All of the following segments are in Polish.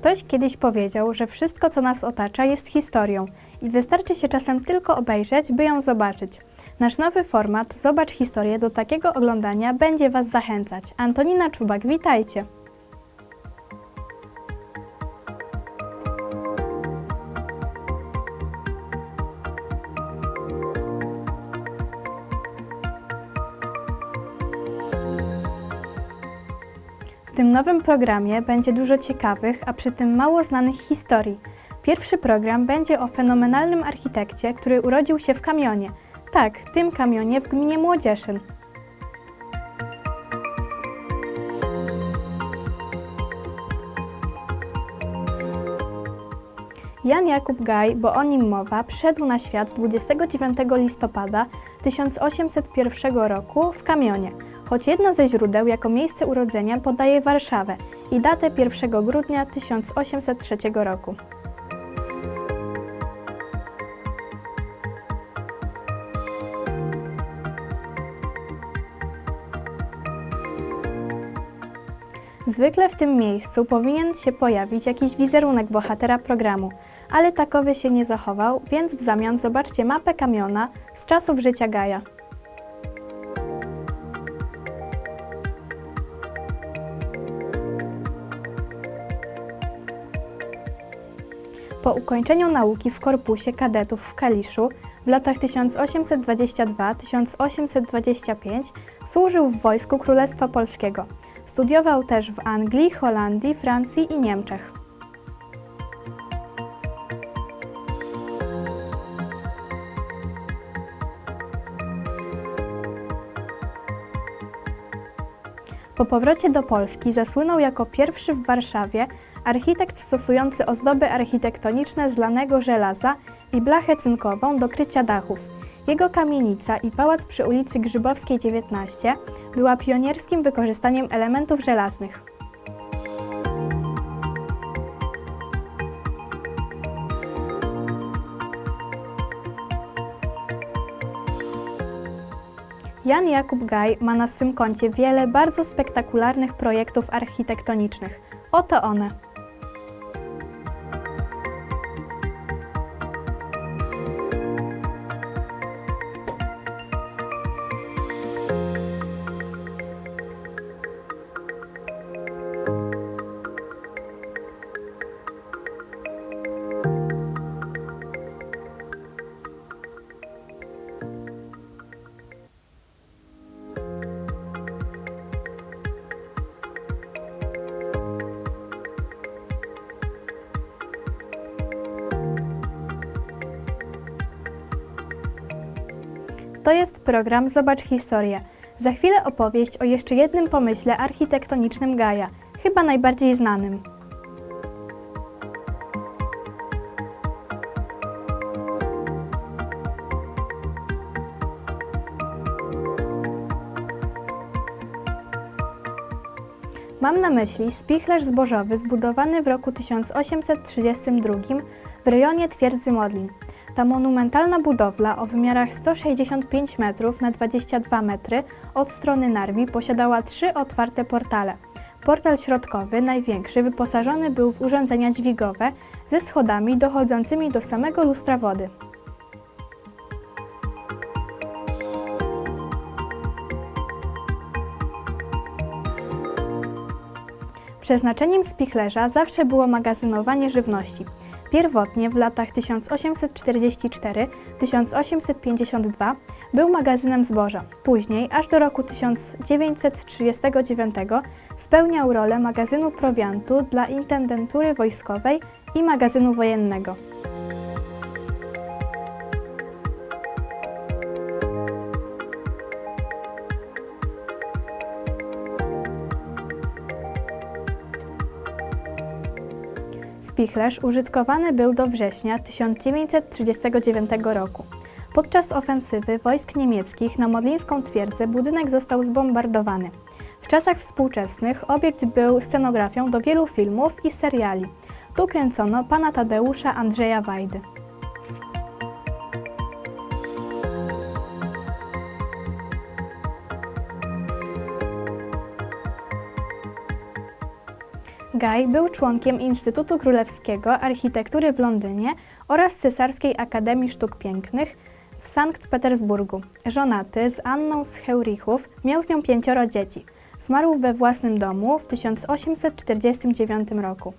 Ktoś kiedyś powiedział, że wszystko, co nas otacza, jest historią i wystarczy się czasem tylko obejrzeć, by ją zobaczyć. Nasz nowy format Zobacz historię do takiego oglądania będzie Was zachęcać. Antonina Czubak, witajcie! Tym nowym programie będzie dużo ciekawych, a przy tym mało znanych historii. Pierwszy program będzie o fenomenalnym architekcie, który urodził się w kamionie. Tak, tym kamionie w gminie Młodzieszyn. Jan Jakub Gaj, bo o nim mowa, przyszedł na świat 29 listopada 1801 roku w Kamionie, choć jedno ze źródeł jako miejsce urodzenia podaje Warszawę i datę 1 grudnia 1803 roku. Zwykle w tym miejscu powinien się pojawić jakiś wizerunek bohatera programu, ale takowy się nie zachował, więc w zamian zobaczcie mapę kamiona z czasów życia Gaja. Po ukończeniu nauki w korpusie kadetów w Kaliszu w latach 1822-1825 służył w wojsku Królestwa Polskiego. Studiował też w Anglii, Holandii, Francji i Niemczech. Po powrocie do Polski zasłynął jako pierwszy w Warszawie architekt stosujący ozdoby architektoniczne z lanego żelaza i blachę cynkową do krycia dachów. Jego kamienica i pałac przy ulicy Grzybowskiej 19 była pionierskim wykorzystaniem elementów żelaznych. Jan Jakub Gaj ma na swym koncie wiele bardzo spektakularnych projektów architektonicznych. Oto one. To jest program Zobacz Historię. Za chwilę opowieść o jeszcze jednym pomyśle architektonicznym Gaja, chyba najbardziej znanym. Mam na myśli spichlerz zbożowy zbudowany w roku 1832 w rejonie Twierdzy Modlin. Ta monumentalna budowla o wymiarach 165 metrów na 22 metry od strony Narwi posiadała trzy otwarte portale. Portal środkowy, największy, wyposażony był w urządzenia dźwigowe ze schodami dochodzącymi do samego lustra wody. Przeznaczeniem spichlerza zawsze było magazynowanie żywności. Pierwotnie w latach 1844-1852 był magazynem zboża. Później, aż do roku 1939, spełniał rolę magazynu prowiantu dla intendentury wojskowej i magazynu wojennego. Spichlerz użytkowany był do września 1939 roku. Podczas ofensywy wojsk niemieckich na Modlińską twierdzę budynek został zbombardowany. W czasach współczesnych obiekt był scenografią do wielu filmów i seriali. Tu kręcono pana Tadeusza Andrzeja Wajdy. Gaj był członkiem Instytutu Królewskiego Architektury w Londynie oraz Cesarskiej Akademii Sztuk Pięknych w Sankt Petersburgu. Żonaty z Anną z Heurichów, miał z nią pięcioro dzieci. Zmarł we własnym domu w 1849 roku.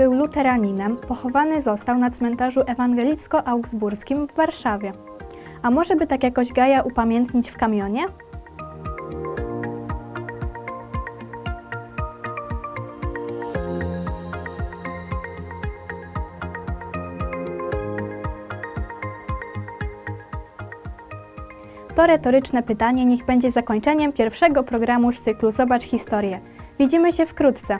Był luteraninem, pochowany został na cmentarzu ewangelicko-augsburskim w Warszawie. A może by tak jakoś Gaja upamiętnić w kamionie? To retoryczne pytanie niech będzie zakończeniem pierwszego programu z cyklu Zobacz historię. Widzimy się wkrótce.